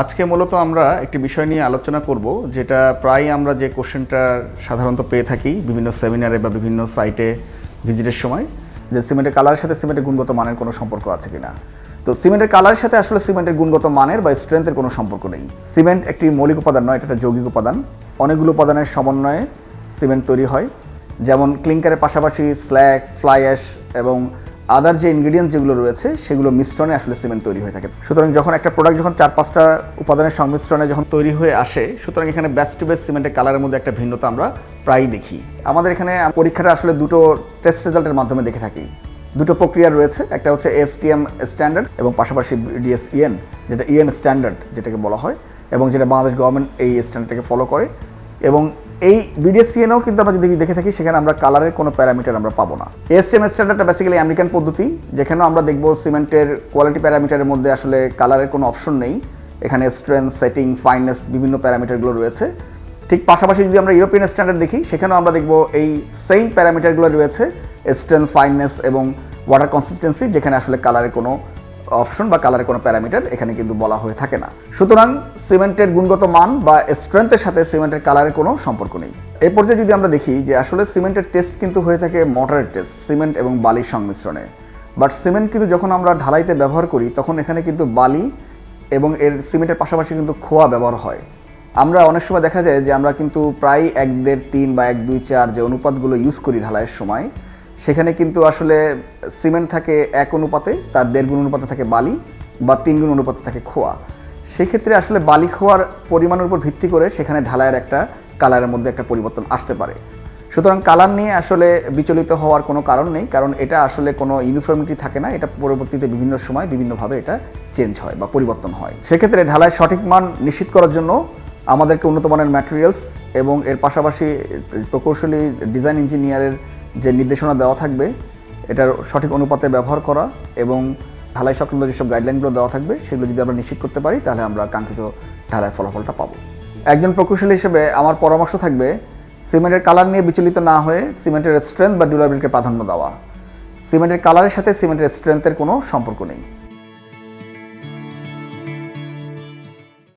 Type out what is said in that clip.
আজকে মূলত আমরা একটি বিষয় নিয়ে আলোচনা করব, যেটা প্রায় আমরা যে কোশ্চেনটা সাধারণত পেয়ে থাকি বিভিন্ন সেমিনারে বা বিভিন্ন সাইটে ভিজিটের সময়, যে সিমেন্টের কালারের সাথে সিমেন্টের গুণগত মানের কোনো সম্পর্ক আছে কিনা। তো সিমেন্টের কালারের সাথে আসলে সিমেন্টের গুণগত মানের বা স্ট্রেংথের কোনো সম্পর্ক নেই। সিমেন্ট একটি মৌলিক উপাদান নয়, এটা একটা যৌগিক উপাদান। অনেকগুলো উপাদানের সমন্বয়ে সিমেন্ট তৈরি হয়। যেমন ক্লিংকারের পাশাপাশি স্ল্যাক, ফ্লাই অ্যাশ এবং আদার যে ইনগ্রিডিয়েন্ট যেগুলো রয়েছে, সেগুলো মিশ্রণে আসলে সিমেন্ট তৈরি হয়ে থাকে। সুতরাং যখন একটা প্রোডাক্ট যখন চার পাঁচটা উপাদানের সংমিশ্রণে যখন তৈরি হয়ে আসে, সুতরাং এখানে বেস্ট টু বেস্ট সিমেন্টের কালারের মধ্যে একটা ভিন্নতা আমরা প্রায়ই দেখি। আমাদের এখানে পরীক্ষাটা আসলে দুটো টেস্ট রেজাল্টের মাধ্যমে দেখে থাকি। দুটো প্রক্রিয়া রয়েছে, একটা হচ্ছে এসটিএম স্ট্যান্ডার্ড এবং পাশাপাশি ডিএস ইএন যেটা ইএন স্ট্যান্ডার্ড যেটাকে বলা হয়, এবং যেটা বাংলাদেশ গভর্নমেন্ট এই স্ট্যান্ডার্ডটাকে ফলো করে। এবং এই বিডিএসসিএনও কিন্তু আমরা যদি দেখে থাকি, সেখানে আমরা কালারের কোনো প্যারামিটার আমরা পাবো না। এসটিএম স্ট্যান্ডার্ডটা বেসিক্যালি আমেরিকান পদ্ধতি, যেখানেও আমরা দেখব সিমেন্টের কোয়ালিটি প্যারামিটারের মধ্যে আসলে কালারের কোনো অপশন নেই। এখানে স্ট্রেংথ সেটিং ফাইননেস বিভিন্ন প্যারামিটারগুলো রয়েছে। ঠিক পাশাপাশি যদি আমরা ইউরোপিয়ান স্ট্যান্ডার্ড দেখি, সেখানেও আমরা দেখব এই সেম প্যারামিটারগুলো রয়েছে স্ট্রেংথ ফাইননেস এবং ওয়াটার কনসিস্টেন্সি যেখানে আসলে কালারের কোনো অপশন বা কালারের কোনো প্যারামিটার এখানে কিন্তু বলা হয়ে থাকে না। সুতরাং সিমেন্টের গুণগত মান বা স্ট্রেংথের সাথে সিমেন্টের কালারের কোনো সম্পর্ক নেই। এই পর্যায়ে যদি আমরা দেখি যে আসলে সিমেন্টের টেস্ট কিন্তু হয়ে থাকে মোটরের টেস্ট সিমেন্ট এবং বালির সংমিশ্রণে। বাট সিমেন্ট কিন্তু যখন আমরা ঢালাইতে ব্যবহার করি, তখন এখানে কিন্তু বালি এবং এর সিমেন্টের পাশাপাশি কিন্তু খোয়া ব্যবহার হয়। আমরা অনেক সময় দেখা যায় যে আমরা কিন্তু প্রায় এক দেড়, তিন বা এক, দুই, চার যে অনুপাতগুলো ইউজ করি ঢালাইয়ের সময় সেখানে কিন্তু আসলে সিমেন্ট থাকে এক অনুপাতে, তার দেড় গুণ অনুপাতে থাকে বালি বা তিন গুণ অনুপাতে থাকে খোয়া। সেক্ষেত্রে আসলে বালি খোয়ার পরিমাণের উপর ভিত্তি করে সেখানে ঢালাইয়ের একটা কালারের মধ্যে একটা পরিবর্তন আসতে পারে। সুতরাং কালার নিয়ে আসলে বিচলিত হওয়ার কোনো কারণ নেই, কারণ এটা আসলে কোনো ইউনিফর্মিটি থাকে না, এটা পরবর্তীতে বিভিন্ন সময় বিভিন্নভাবে এটা চেঞ্জ হয় বা পরিবর্তন হয়। সেক্ষেত্রে ঢালাইয়ের সঠিক মান নিশ্চিত করার জন্য আমাদেরকে উন্নত মানের ম্যাটেরিয়ালস এবং এর পাশাপাশি প্রকৌশলী ডিজাইন ইঞ্জিনিয়ারের যে নির্দেশনা দেওয়া থাকবে, এটার সঠিক অনুপাতে ব্যবহার করা এবং ঢালাই সংক্রান্ত যেসব গাইডলাইনগুলো দেওয়া থাকবে, সেগুলো যদি আমরা নিশ্চিত করতে পারি, তাহলে আমরা কাঙ্ক্ষিত ঢালাই ফলাফলটা পাবো। একজন প্রকৌশলী হিসেবে আমার পরামর্শ থাকবে, সিমেন্টের কালার নিয়ে বিচলিত না হয়ে সিমেন্টের স্ট্রেংথ বা ডিউরাবিলিটিকে প্রাধান্য দেওয়া। সিমেন্টের কালারের সাথে সিমেন্টের স্ট্রেংথের কোনো সম্পর্ক নেই।